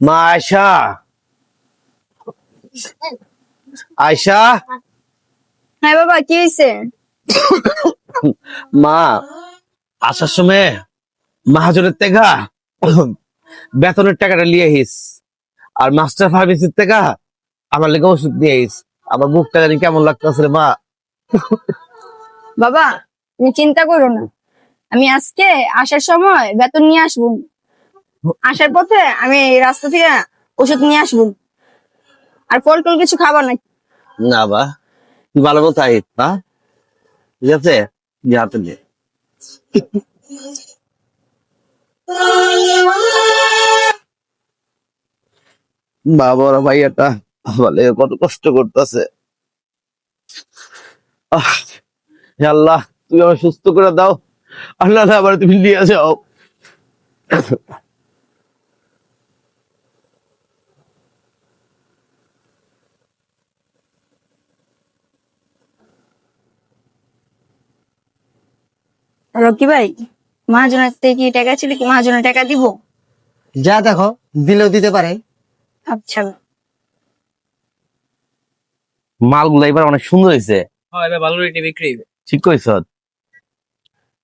মা আয়সা আয়সা হ্যাঁ বাবা কি হয়েছে মা আসার সময় মাহাজনের টাকা বেতনের টাকাটা নিয়ে আহিস আর মাস্টার ফার্মেসির টাকা আমার লেগে ওষুধ নিয়ে আহিস আমার মুখটা জানি কেমন লাগতেছে মা। বাবা তুমি চিন্তা করো না। আমি আজকে আসার সময় বেতন নিয়ে আসব। আসার পথে আমি রাস্তা থেকে ওষুধ নিয়ে আসব। আর ফল টল কিছু খাবার না না বা ভালো আহিস না ঠিক আছে? হাতে দে। বাবার ভাইয়াটা বলে কত কষ্ট করতেছে। আল্লাহ, তুমি আমার সুস্থ করে দাও। আল্লাহ আবার তুমি নিয়ে যাও। রকি ভাই মহাজনের থেকে কি টাকা ছিল কি? মহাজনের টাকা দিব? যা দেখো দিলেও দিতে পারে। আচ্ছা। মালগুলো এবার অনেক সুন্দর হয়েছে। হ্যাঁ এবার ভালো রেটে বিক্রি ঠিক কইছ।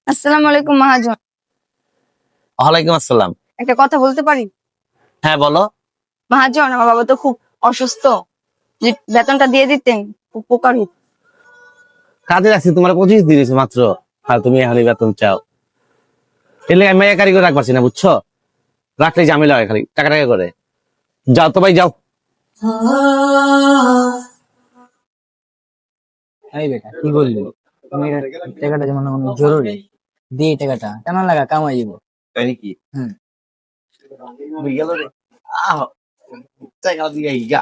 আসসালামু আলাইকুম মহাজন। ওয়ালাইকুম আসসালাম। একটা কথা বলতে পারি? হ্যাঁ বলো। মহাজন আমার বাবা তো খুব অসুস্থ। যে বেতনটা দিয়ে দিতেন খুব উপকার। হতো। কাজে রাখছি তোমার পঁচিশ মাত্র। আর তুমি এখনই বেতন চাও। এলে আমি একারি করে রাখবার না বুঝছ? রাখলে ঝামেলা হয় খালি টাকা টাকা করে। যাও তো ভাই যাও। এই বেটা কি বললি? তুমি টাকাটা যেমন জরুরি। দিয়ে টাকাটা। কেন লাগা? কামাই দিব। তাই নাকি? হুম। গেল রে আহ টাকা দিয়ে যা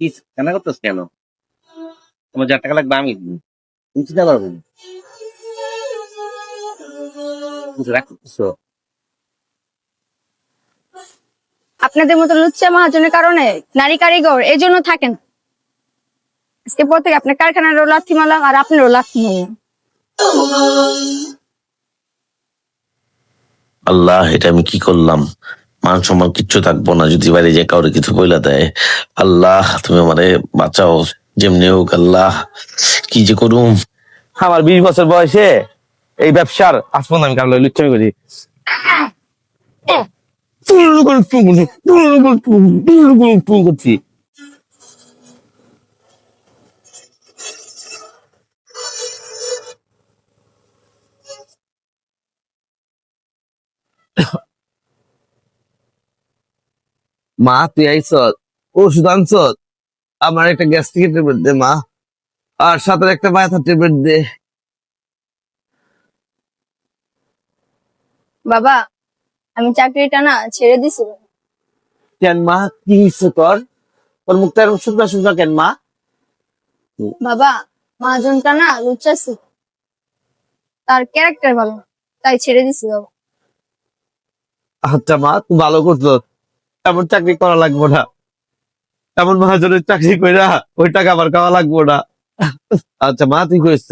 কি কেন করতেছ কেন? তোমার যা টাকা লাগবে আমি তুমি চিন্তা করব রাখছো আপনাদের মতো লুচ্চা মহাজনের কারণে নারী কারিগর এই জন্য থাকেন আজকে পর থেকে আপনার কারখানারও লাথি মারলাম আর আপনারও লাথি মারলাম আল্লাহ এটা আমি কি করলাম? মান সম্মান কিচ্ছু থাকব না যদি বাইরে যে কাউরে কিছু বইলা দেয়। আল্লাহ তুমি আমারে বাঁচাও যেমনি হোক আল্লাহ কি যে করুম? আমার বিশ বছর বয়সে এই ব্যবসার পর্যন্ত আমি কারও লুচ্ছামি করি। করছি। মা তুই আইস ওষুধ আনছ আমার একটা গ্যাস্ট্রিকের ট্যাবলেট দে মা। আর সাথে একটা ব্যথা ট্যাবলেট দে। বাবা আমি চাকরিটা না ছেড়ে দিছি। কেন মা? কি হয়েছে তোর? তোর মুখটা এরকম শুকনা শুকনা কেন মা? বাবা মা মহাজনটা না লুচ্চাছি তার ক্যারেক্টার ভালো তাই ছেড়ে দিছি বাবা। আচ্ছা মা, তুমি ভালো করছ। এমন চাকরি করা লাগবো না। এমন মহাজনের চাকরি করে ওই টাকা আবার খাওয়া লাগবো না। আচ্ছা মা, তুই করিস।